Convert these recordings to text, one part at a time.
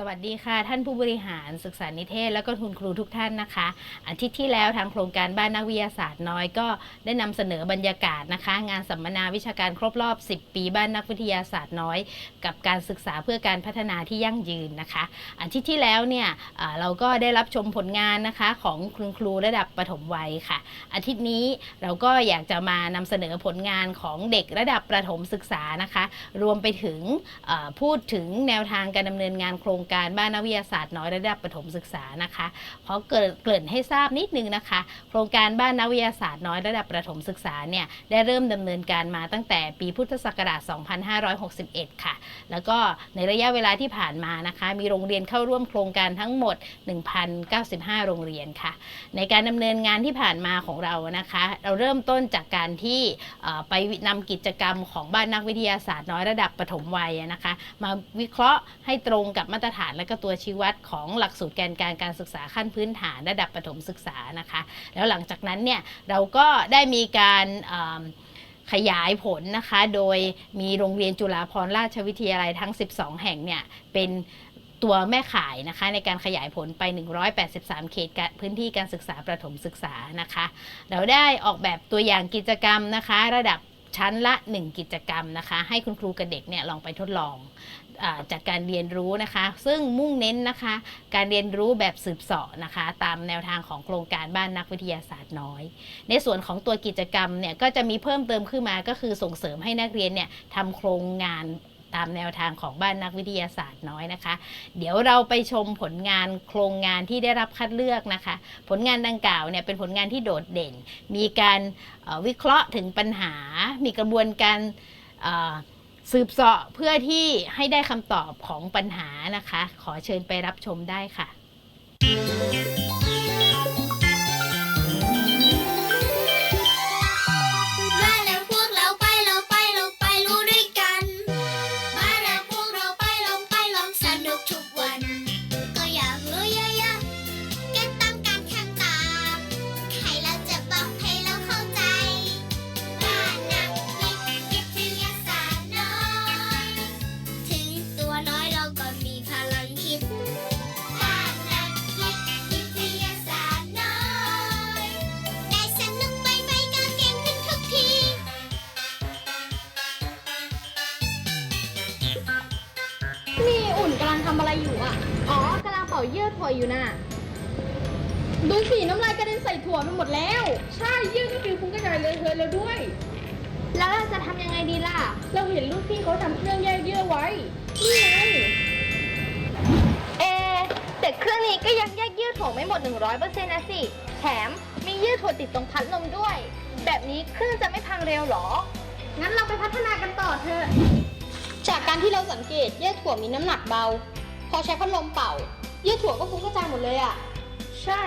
สวัสดีค่ะ ท่านผู้บริหารศึกษานิเทศ และก็คุณครูทุกท่านนะคะ อาทิตย์ที่แล้วทางโครงการบ้านนักวิทยาศาสตร์น้อยก็ได้นำเสนอบรรยากาศนะคะ งานสัมมนาวิชาการครบรอบ 10 ปีบ้านนักวิทยาศาสตร์น้อย กับการศึกษาเพื่อการพัฒนาที่ยั่งยืนนะคะ อาทิตย์ที่แล้วเนี่ยเราก็ได้รับชมผลงานนะคะของคุณครูระดับประถมวัยค่ะ อาทิตย์นี้เราก็อยากจะมานำเสนอผลงานของเด็กระดับประถมศึกษานะคะ รวมไปถึงพูดถึงแนวทางการดำเนินงานโครงการบ้านนักวิทยาศาสตร์น้อยระดับประถมศึกษานะคะขอเกรินเกริ่นให้ทราบนิดนึงนะคะ โครงการบ้านนักวิทยาศาสตร์น้อยระดับประถมศึกษาเนี่ยได้เริ่มดำเนินการมาตั้งแต่ปีพุทธศักราช 2561 ค่ะ แล้วก็ในระยะเวลาที่ผ่านมานะคะ มีโรงเรียนเข้าร่วมโครงการทั้งหมด 1,095 โรงเรียนค่ะ ในการดำเนินงานที่ผ่านมาของเรานะคะ เราเริ่มต้นจากการที่ไปนำกิจกรรมของบ้านนักวิทยาศาสตร์น้อยระดับปฐมวัยนะคะ มาวิเคราะห์ให้ตรงกับมาตรฐานและก็ตัวชี้วัดของหลักสูตรแกนการการศึกษาขั้นพื้นฐานระดับประถมศึกษานะคะ แล้วหลังจากนั้นเนี่ยเราก็ได้มีการขยายผลนะคะ โดยมีโรงเรียนจุฬาภรณราชวิทยาลัยทั้ง 12 แห่งเนี่ยเป็นตัวแม่ข่ายนะคะในการขยายผลไป 183 เขตพื้นที่การศึกษาประถมศึกษานะคะ เราได้ออกแบบตัวอย่างกิจกรรมนะคะ ระดับชั้นละ 1 กิจกรรมนะคะ ให้คุณครูกับเด็กเนี่ยลองไปทดลอง จากการเรียนรู้นะคะ ซึ่งมุ่งเน้นนะคะ การเรียนรู้แบบสืบเสาะนะคะ ตามแนวทางของโครงการบ้านนักวิทยาศาสตร์น้อย ในส่วนของตัวกิจกรรมเนี่ยก็จะมีเพิ่มเติมขึ้นมาก็คือส่งเสริมให้นักเรียนเนี่ยทำโครงงานตามแนวทางของบ้านนักวิทยาศาสตร์น้อยนะคะ เดี๋ยวเราไปชมผลงานโครงงานที่ได้รับคัดเลือกนะคะ ผลงานดังกล่าวเนี่ยเป็นผลงานที่โดดเด่น มีการวิเคราะห์ถึงปัญหา มีกระบวนการ สืบเสาะเพื่อที่ให้ได้คำตอบของปัญหานะคะ ขอเชิญไปรับชมได้ค่ะ ดูสิน้ำลายกระเด็นใส่ถั่วไปหมดแล้ว ใช่ยื่นก็ฟิวฟุ้งกระจายเลยเธอะแล้วด้วย แล้วเราจะทำยังไงดีล่ะ เราเห็นลูกพี่เขาทำเครื่องแยกเยื่อไว้ นี่ไง เอะแต่เครื่องนี้ก็ยังแยกเยื่อถั่วไม่หมด 100%นะสิ แถมมีเยื่อถั่วติดตรงพัดลมด้วย แบบนี้เครื่องจะไม่พังเร็วหรอ งั้นเราไปพัฒนากันต่อเถอะ จากการที่เราสังเกตเยื่อถั่วมีน้ำหนักเบา พอใช้พัดลมเป่า เยื่อถั่วก็ฟุ้งกระจายหมดเลยอะ ใช่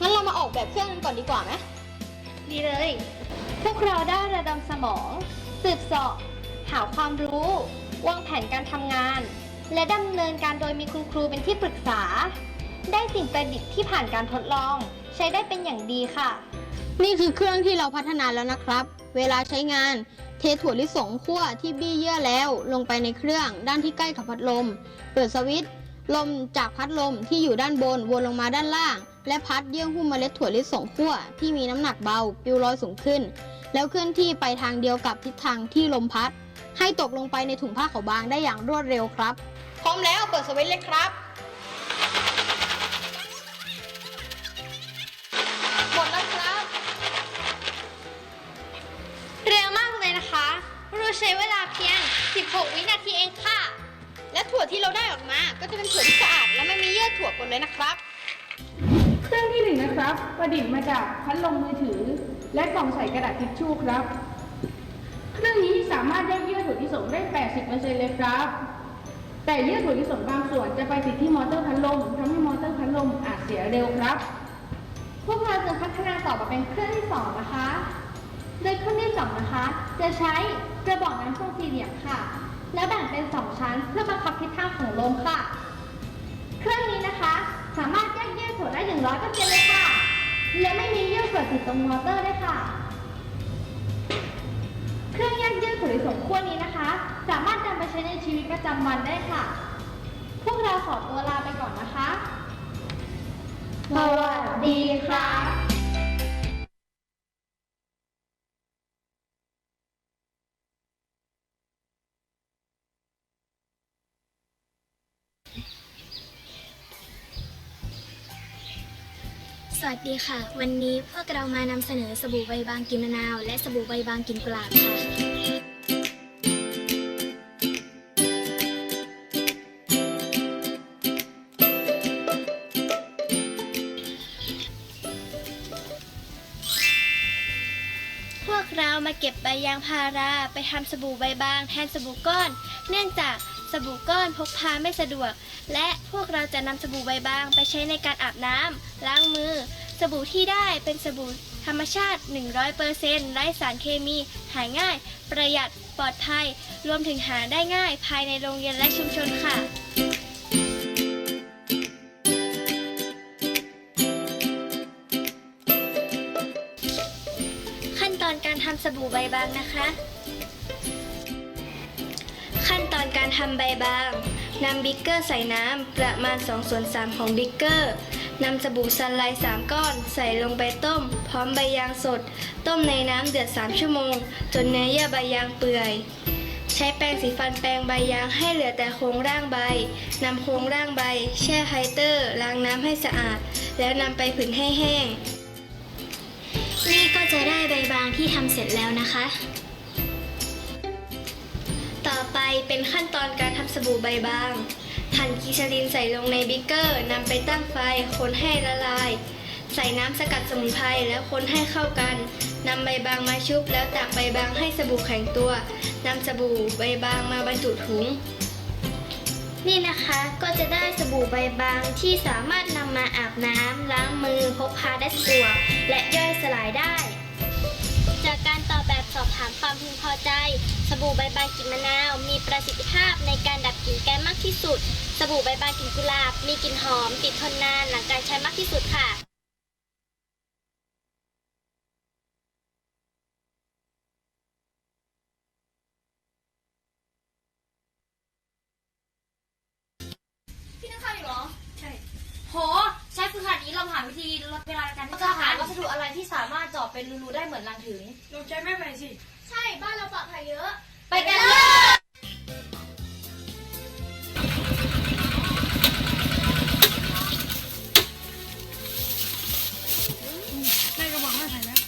งั้นเรามาออกแบบเครื่องกันก่อนดีกว่าไหมดีเลย พวกเราได้ระดมสมอง สืบเสาะ หาความรู้ วางแผนการทำงาน และดำเนินการโดยมีคุณครูเป็นที่ปรึกษา ได้สิ่งประดิษฐ์ที่ผ่านการทดลอง ใช้ได้เป็นอย่างดีค่ะ นี่คือเครื่องที่เราพัฒนาแล้วนะครับ เวลาใช้งาน เทถั่วลิสงคั่วที่บี้เยื่อแล้วลงไปในเครื่องด้านที่ใกล้กับพัดลม เปิดสวิตช์ลมจากพัดลมที่อยู่ด้านบนวนลงมาด้านล่าง และพัดเยื่อหุ้มเมล็ดถั่วลิสงคั่วที่มีน้ำหนักเบาปลิวลอยสูงขึ้น แล้วเคลื่อนที่ไปทางเดียวกับทิศทางที่ลมพัด ให้ตกลงไปในถุงผ้าขาวบางได้อย่างรวดเร็วครับ พร้อมแล้วเปิดสวิตช์เลยครับ หมดแล้วครับ เร็วมากเลยนะคะเราใช้เวลาเพียง 16 วินาทีเองค่ะ และถั่วที่เราได้ออกมา ก็จะเป็นถั่วที่สะอาดและไม่มีเยื่อถั่วปนเลยนะครับ เครื่องที่หนึ่งนะครับ ประดิษฐ์มาจากพัดลมมือถือ และกล่องใส่กระดาษทิชชู่ครับ เครื่องนี้สามารถแยกเยื่อถั่วลิสงได้ 80%เลยครับ แต่เยื่อถั่วลิสงบางส่วนจะไปติดที่มอเตอร์พัดลมทำให้มอเตอร์พัดลมอาจเสียเร็วครับ พวกเราจะพัฒนาต่อมาเป็นเครื่องที่2นะคะ โดยเครื่องที่2นะคะ จะใช้กระบอกน้ำทรงสี่เหลี่ยมค่ะ แล้วแบ่งเป็น2ชั้นเพื่อบังคับทิศทางของลมค่ะ เครื่องนี้ 100%เลยค่ะ และไม่มีเยื่อถั่วติดตรงมอเตอร์ด้วยค่ะ เครื่องยักเยื่อถั่วลิสงขั้วนี้นะคะ สามารถนำไปใช้ในชีวิตประจำวันได้ค่ะ พวกเราขอตัวลาไปก่อนนะคะ สวัสดีค่ะ ดีค่ะ วันนี้พวกเรามานำเสนอสบู่ใบบางกลินมะนาว และสบู่ใบบางกลินกุหลาบค่ะ พวกเรามาเก็บใบยางพาราไปทำสบู่ใบบางแทนสบู่ก้อน เนื่องจากสบู่ก้อนพกพาไม่สะดวก และพวกเราจะนำสบู่ใบบางไปใช้ในการอาบน้ำล้างมือ สบู่ที่ได้เป็นสบู่ธรรมชาติ 100%ไร้สารเคมี หาง่าย ประหยัด ปลอดภัย รวมถึงหาได้ง่าย ภายในโรงเรียนและชุมชนค่ะขั้นตอนการทำสบู่ใบบางนะคะ ขั้นตอนการทำใบบาง นำบิ๊กเกอร์ใส่น้ำประมาณ2ส่วน3ของบิ๊กเกอร์ นำสบู่ซันไลท์3ก้อนใส่ลงไปต้ม พร้อมใบยางสด ต้มในน้ำเดือด 3 ชั่วโมง จนเนื้อเยื่อใบยางเปื่อย ใช้แปรงสีฟันแปรงใบยางให้เหลือแต่โครงร่างใบนำโครงร่างใบ แช่ไฮเตอร์ ล้างน้ำให้สะอาด แล้วนำไปผึ่งให้แห้ง นี่ก็จะได้ใบบางที่ทำเสร็จแล้วนะคะ ต่อไปเป็นขั้นตอนการทำสบู่ใบบาง หั่นกีซาลินใส่ลงในบิกเกอร์นำไปตั้งไฟคนให้ละลาย ใส่น้ำสกัดสมุนไพรแล้วคนให้เข้ากันนำใบบางมาชุบแล้วตากใบบางให้สบู่แข็งตัวนำสบู่ใบบางมาบรรจุถุง นี่นะคะก็จะได้สบู่ใบบางที่สามารถนำมาอาบน้ำล้างมือพกพาได้สะดวกและย่อยสลายได้ สอบถามความพึงพอใจ สบู่ใบบางกลิ่นมะนาว มีประสิทธิภาพในการดับกลิ่นแก๊สมากที่สุด สบู่ใบบางกลิ่นกุหลาบ มีกลิ่นหอม ติดทนนานหลังการใช้มากที่สุดค่ะ เจาะเป็นรูๆได้เหมือนรังถึง ลองใช้แม่ใหม่สิ ใช่บ้านเราปลอดภัยเยอะ ไปกันเลยได้กระบอกแม่ใส่แล้ว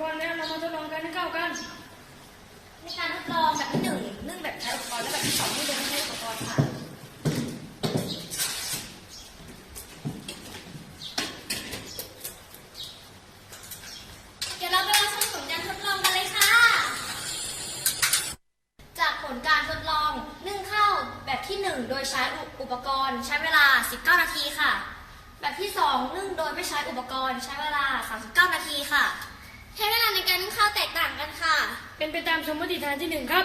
ก่อนแในการทดลองแบบที่หนึ่งนึ่งแบบใช้อุปกรณ์และแบบที่สองนึ่งโดยไม่ใช้อุปกรณ์ค่ะเดี๋ยวเราไปรับชมผลการทดลองกันเลยค่ะ จากผลการทดลองนึ่งข้าวแบบที่1โดยใช้อุปกรณ์ใช้เวลา 19 นาทีค่ะ แบบที่2นึ่งโดยไม่ใช้อุปกรณ์ใช้เวลา 39 นาทีค่ะ ใช้เวลาในการนึ่งข้าวแตกต่างกันค่ะ เป็นไปตามสมมติฐานที่หนึ่งครับ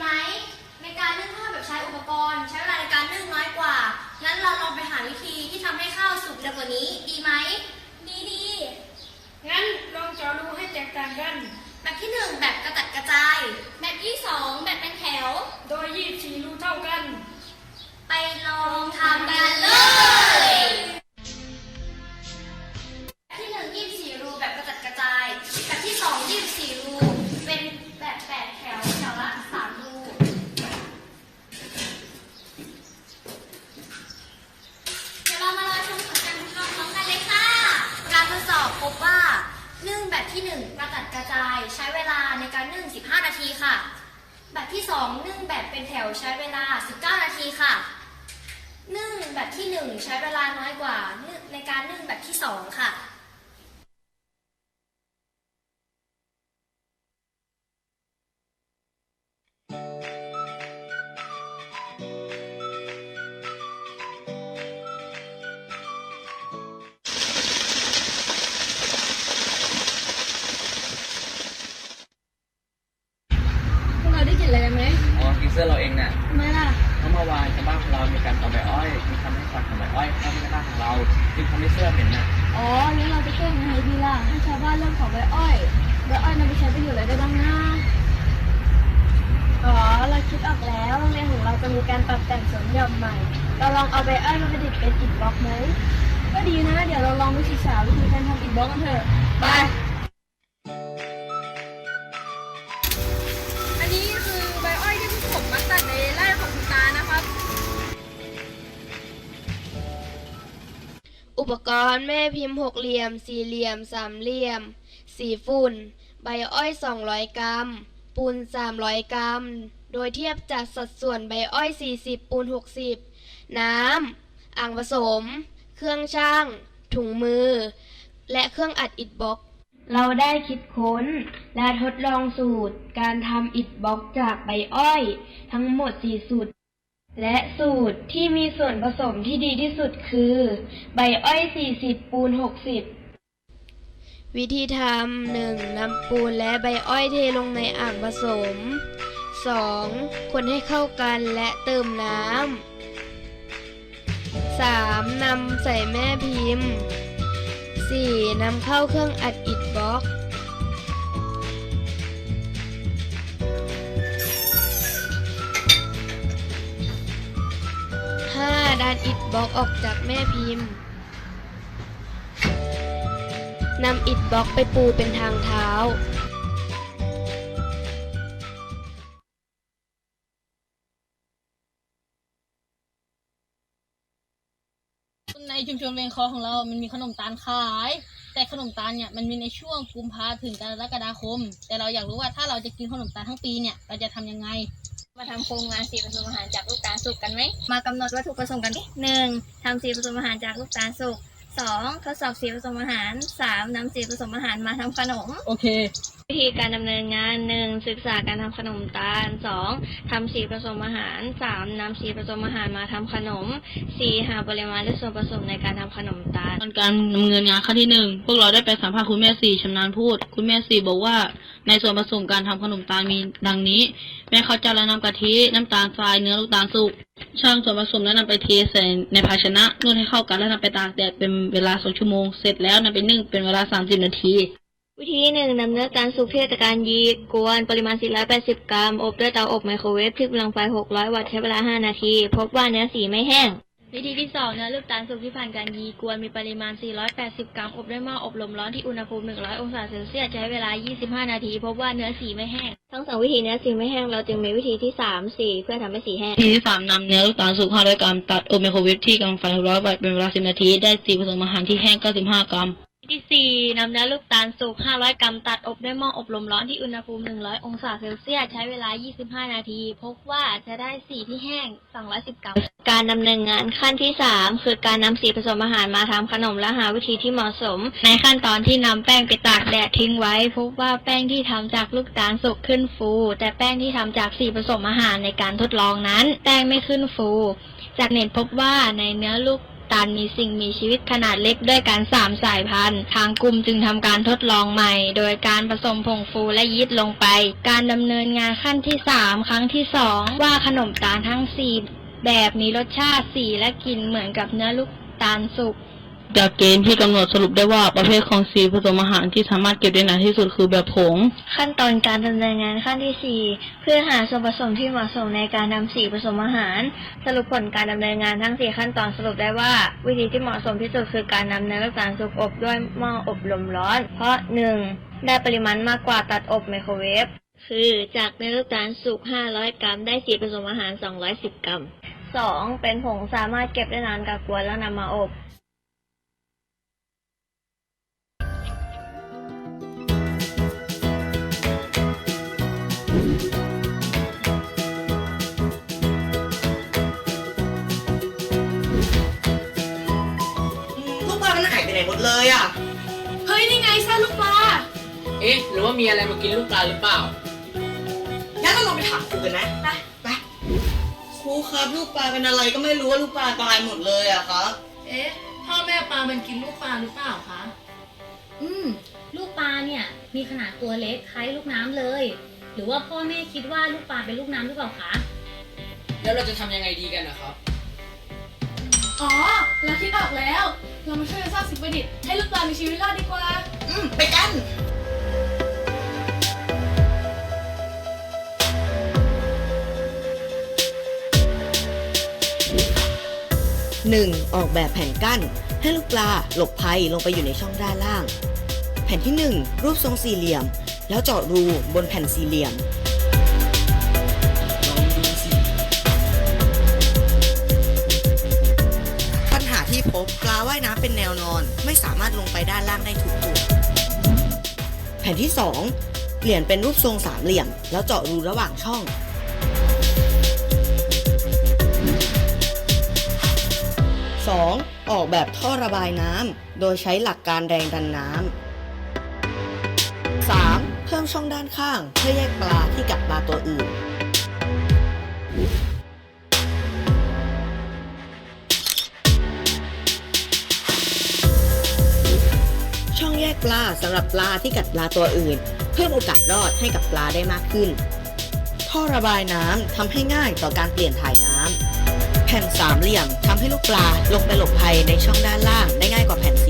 ไหมในการนึ่งข้าวแบบใช้อุปกรณ์ ใช้เวลาในการนึ่งน้อยกว่า งั้นเราลองไปหาวิธีที่ทำให้ข้าวสุกเร็วกว่านี้ ดีไหม ดีดีงั้นลองเจาะรูให้แตกต่างกัน แบบที่หนึ่งแบบกระจัดกระจาย แบบที่สองแบบเป็นแถว โดย 24 รูเท่ากัน ไปลองทำกันเลย การนึ่งแบบที่สองค่ะพว ราจึงทำให้เสื้อเหม็นน่ะอ๋อแล้วเราจะแก้ยังไงดีล่ะให้ชาวบ้านเริ่มของใบอ้อยใบอ้อยนำไปใช้ประโยชน์อะไรได้บ้างนะอ๋อเราคิดออกแล้วโรงเรียนของเราจะมีการปรับแต่งสวนหย่อมใหม่ เราลองเอาใบอ้อยมาประดิษฐ์เป็นอิฐบล็อกไหมก็ดีนะ เดี๋ยวเราลองไปศึกษาวิธีการทำอิฐบล็อกกันเถอะไป อุปกรณ์แม่พิมพ์หกเหลี่ยม สี่เหลี่ยม สามเหลี่ยม สีฝุ่น ใบอ้อย 200 กรัม ปูน 300 กรัม โดยเทียบจากสัดส่วนใบอ้อย 40 ปูน 60 น้ำ อ่างผสม เครื่องช่าง ถุงมือ และเครื่องอัดอิฐบล็อก เราได้คิดค้นและทดลองสูตร การทำอิฐบล็อกจากใบอ้อย ทั้งหมด 4 สูตร และสูตรที่มีส่วนผสมที่ดีที่สุดคือ ใบอ้อย 40 ปูน 60 วิธีทำ 1. นำปูนและใบอ้อยเทลงในอ่างผสม 2. คนให้เข้ากันและเติมน้ำ 3. นำใส่แม่พิมพ์ 4. นำเข้าเครื่องอัดอิฐบล็อก 5. ดันอิฐบล็อกออกจากแม่พิมพ์นำอิฐบล็อกไปปูเป็นทางเท้า ในชุมชนเวียงคอของเรา มันมีขนมตาลขาย แต่ขนมตาลเนี่ยมันมีในช่วงกุมภาถึงกรกฎาคม แต่เราอยากรู้ว่าถ้าเราจะกินขนมตาลทั้งปีเนี่ย เราจะทำยังไง มาทำโครงงานสีผสมอาหารจากลูกตาลสุกกันไหม มากำหนดวัตถุประสงค์กันดิหนึ่งทำสีผสมอาหารจากลูกตาลสุกสองทดสอบสีผสมอาหารสามนำสีผสมอาหารมาทำขนม โอเค วิธีการดำเนินงานหนึ่งศึกษาการทำขนมตาลสองทำสีผสมอาหารสามนำสีผสมอาหารมาทำขนมสี่หาปริมาณและส่วนผสมในการทำขนมตาลตอนการดำเนินงานขั้นที่หนึ่งพวกเราได้ไปสัมภาษณ์คุณแม่สี่ชำนาญพูด คุณแม่สี่บอกว่า ในส่วนผสมการทำขนมตาลมีดังนี้ แม่เขาจะละน้ำกะทิ น้ำตาลทรายเนื้อลูกตาลสุกช่างส่วนผสมแล้วนำไปเทใส่ในภาชนะนวดให้เข้ากันแล้วนำไปตากแดดเป็นเวลาสองชั่วโมง เสร็จแล้วนำไปนึ่งเป็นเวลาสามสิบนาที วิธีหนึ่งนำเนื้อตาลสุกเทศการยีกวนปริมาณ 480 กรัม อบด้วยเตาอบไมโครเวฟที่กำลังไฟ 600 วัตต์ใช้เวลา 5 นาที พบว่าเนื้อสีไม่แห้ง วิธีที่สองเนื้อลูกตาลสุกที่ผ่านการยีกวนมีปริมาณ 480 กรัม อบด้วยหม้ออบลมร้อนที่อุณหภูมิ 100 องศาเซลเซียสใช้เวลา 25 นาที พบว่าเนื้อสีไม่แห้ง ทั้งสองวิธีเนื้อสีไม่แห้งเราจึงมีวิธีที่3 4เพื่อทำให้สีแห้งทีที่สามนำเนื้อลูกตาลสุก500 กรัม ตัดอบไมโครเวฟที่กำลังไฟร้อยวัตต์เป็นเวลา 10 นาที ได้สีผสมอาหารที่แห้ง 95 กรัม ที่สี่นำเนื้อลูกตาลสุก500 กรัมตัดอบด้วยหม้ออบลมร้อนที่อุณหภูมิ 100 องศาเซลเซียสใช้เวลา 25 นาที พบว่าจะได้สีที่แห้ง 210 กรัม การดำเนินงานขั้นที่ 3 คือการนำสีผสมอาหารมาทำขนมและหาวิธีที่เหมาะสม ในขั้นตอนที่นำแป้งไปตากแดดทิ้งไว้ พบว่าแป้งที่ทำจากลูกตาลสุกขึ้นฟู แต่แป้งที่ทำจากสีผสมอาหารในการทดลองนั้น แป้งไม่ขึ้นฟู จากเน็ตพบว่าในเนื้อลูก ตาลมีสิ่งมีชีวิตขนาดเล็กด้วยกันสามสายพันธุ์ ทางกลุ่มจึงทำการทดลองใหม่ โดยการผสมผงฟูและยีสต์ลงไป การดำเนินงานขั้นที่สามครั้งที่สองว่าขนมตาลทั้งสี่แบบมีรสชาติสีและกลิ่นเหมือนกับเนื้อลูกตาลสุก จากเกณฑ์ที่กำหนดสรุปได้ว่าประเภทของสีผสมอาหารที่สามารถเก็บได้นานที่สุดคือแบบผง ขั้นตอนการดำเนินงานขั้นที่ 4 เพื่อหาส่วนผสมที่เหมาะสมในการนำสีผสมอาหาร สรุปผลการดำเนินงานทั้ง 4 ขั้นตอนสรุปได้ว่า วิธีที่เหมาะสมที่สุดคือการนำเนื้อลูกตาลสุกอบด้วยหม้ออบลมร้อน เพราะ 1. ได้ปริมาณมากกว่าตัดอบไมโครเวฟคือจากเนื้อลูกตาลสุก 500 กรัม ได้สีผสมอาหาร 210 กรัม 2. เป็นผงสามารถเก็บได้นานกับกวนแล้วนำมาอบ เลยอะ เฮ้ยนี่ไงไส้ลูกปลา เอ๊ะหรือว่ามีอะไรมากินลูกปลาหรือเปล่า งั้นเราลองไปถามครูกันนะไปไปครูครับลูกปลาเป็นอะไรก็ไม่รู้ว่าลูกปลาตายหมดเลยอะครับ เอ๊ะ พ่อแม่ปลามันกินลูกปลาหรือเปล่าคะ อืม ลูกปลาเนี่ย มีขนาดตัวเล็กคล้ายลูกน้ำเลย หรือว่าพ่อแม่คิดว่าลูกปลาเป็นลูกน้ำหรือเปล่าคะ แล้วเราจะทำยังไงดีกันนะครับ อ๋อ เราคิดออกแล้ว เรามาช่วยกันสร้างสิ่งประดิษฐ์ให้ลูกปลามีชีวิตรอดดีกว่า อืมไปกัน 1. ออกแบบแผ่นกั้น ให้ลูกปลาหลบภัยลงไปอยู่ในช่องด้านล่าง แผ่นที่ 1 รูปทรงสี่เหลี่ยม แล้วเจาะรูบนแผ่นสี่เหลี่ยม เป็นแนวนอน ไม่สามารถลงไปด้านล่างได้ทุกตัว แผ่นที่ 2เปลี่ยนเป็นรูปทรงสามเหลี่ยม แล้วเจาะรูระหว่างช่อง 2. ออกแบบท่อระบายน้ำ โดยใช้หลักการแรงดันน้ำ 3. เพิ่มช่องด้านข้าง เพื่อแยกปลาที่กัดปลาตัวอื่น ปลาสำหรับปลาที่กัดปลาตัวอื่น เพิ่มโอกาสรอดให้กับปลาได้มากขึ้น ท่อระบายน้ำทำให้ง่ายต่อการเปลี่ยนถ่ายน้ำแผ่นสามเหลี่ยมทำให้ลูกปลาลงไปหลบภัยในช่องด้านล่างได้ง่ายกว่าแผ่นสี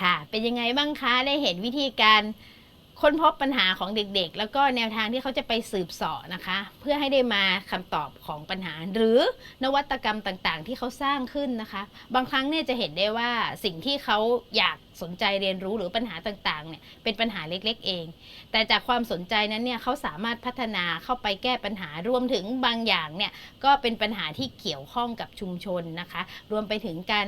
ค่ะ เป็นยังไงบ้างคะ ได้เห็นวิธีการค้นพบปัญหาของเด็กๆ แล้วก็แนวทางที่เขาจะไปสืบเสาะนะคะ เพื่อให้ได้มาคำตอบของปัญหา หรือนวัตกรรมต่างๆ ที่เขาสร้างขึ้นนะคะ บางครั้งเนี่ยจะเห็นได้ว่าสิ่งที่เขาอยาก สนใจเรียนรู้หรือปัญหาต่างๆเนี่ยเป็นปัญหาเล็กๆเอง แต่จากความสนใจนั้นเนี่ยเขาสามารถพัฒนาเข้าไปแก้ปัญหารวมถึงบางอย่างเนี่ยก็เป็นปัญหาที่เกี่ยวข้องกับชุมชนนะคะ รวมไปถึงการ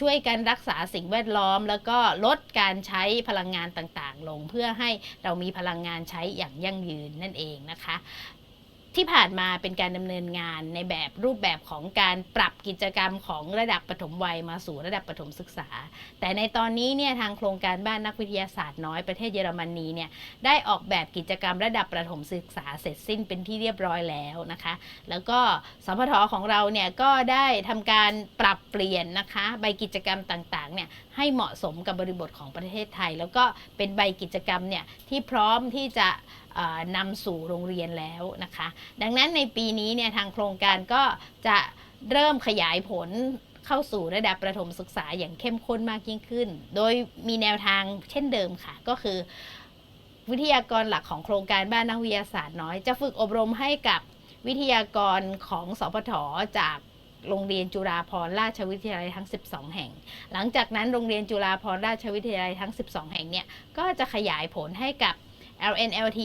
ช่วยกันรักษาสิ่งแวดล้อม แล้วก็ลดการใช้พลังงานต่างๆ ลงเพื่อให้เรามีพลังงานใช้อย่างยั่งยืนนั่นเองนะคะ ที่ผ่านมาเป็นการดำเนินงานในแบบรูปแบบของการปรับกิจกรรมของระดับปฐมวัยมาสู่ระดับปฐมศึกษา แต่ในตอนนี้เนี่ยทางโครงการบ้านนักวิทยาศาสตร์น้อยประเทศเยอรมนีเนี่ยได้ออกแบบกิจกรรมระดับประถมศึกษาเสร็จสิ้นเป็นที่เรียบร้อยแล้วนะคะ แล้วก็สพทของเราเนี่ยก็ได้ทำการปรับเปลี่ยนนะคะใบกิจกรรมต่างๆเนี่ยให้เหมาะสมกับบริบทของประเทศไทย แล้วก็เป็นใบกิจกรรมเนี่ยที่พร้อมที่จะ นำสู่โรงเรียนแล้วนะคะ ดังนั้นในปีนี้เนี่ยทางโครงการก็จะเริ่มขยายผลเข้าสู่ระดับประถมศึกษาอย่างเข้มข้นมากยิ่งขึ้น โดยมีแนวทางเช่นเดิมค่ะ ก็คือวิทยากรหลักของโครงการบ้านนักวิทยาศาสตร์น้อย จะฝึกอบรมให้กับวิทยากรของสพทจากโรงเรียนจุฬาภรราชวิทยาลัยทั้ง 12 แห่ง หลังจากนั้นโรงเรียนจุฬาภรราชวิทยาลัยทั้ง 12 แห่งเนี่ย ก็จะขยายผลให้กับ LNLT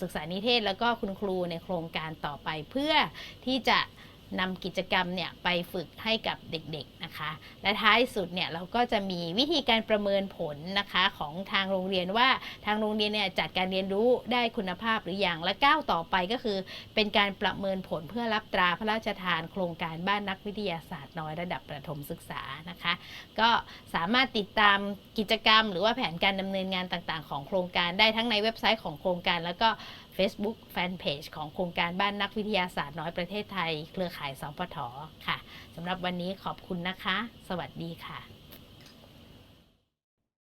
ศึกษานิเทศ แล้วก็คุณครูในโครงการต่อไป เพื่อที่จะ นำกิจกรรมเนี่ยไปฝึกให้กับเด็กๆนะคะ และท้ายสุดเนี่ยเราก็จะมีวิธีการประเมินผลนะคะของทางโรงเรียนว่าทางโรงเรียนเนี่ยจัดการเรียนรู้ได้คุณภาพหรือยังและก้าวต่อไปก็คือ เป็นการประเมินผลเพื่อรับตราพระราชทานโครงการบ้านนักวิทยาศาสตร์น้อยระดับประถมศึกษานะคะ ก็สามารถติดตามกิจกรรม หรือว่าแผนการดำเนินงานต่างๆ ของโครงการได้ทั้งในเว็บไซต์ของโครงการแล้วก็ Facebook Fanpage ของโครงการบ้านนักวิทยาศาสตร์น้อยประเทศไทย เครือข่ายสปทค่ะสำหรับวันนี้ขอบคุณนะคะ สวัสดีค่ะ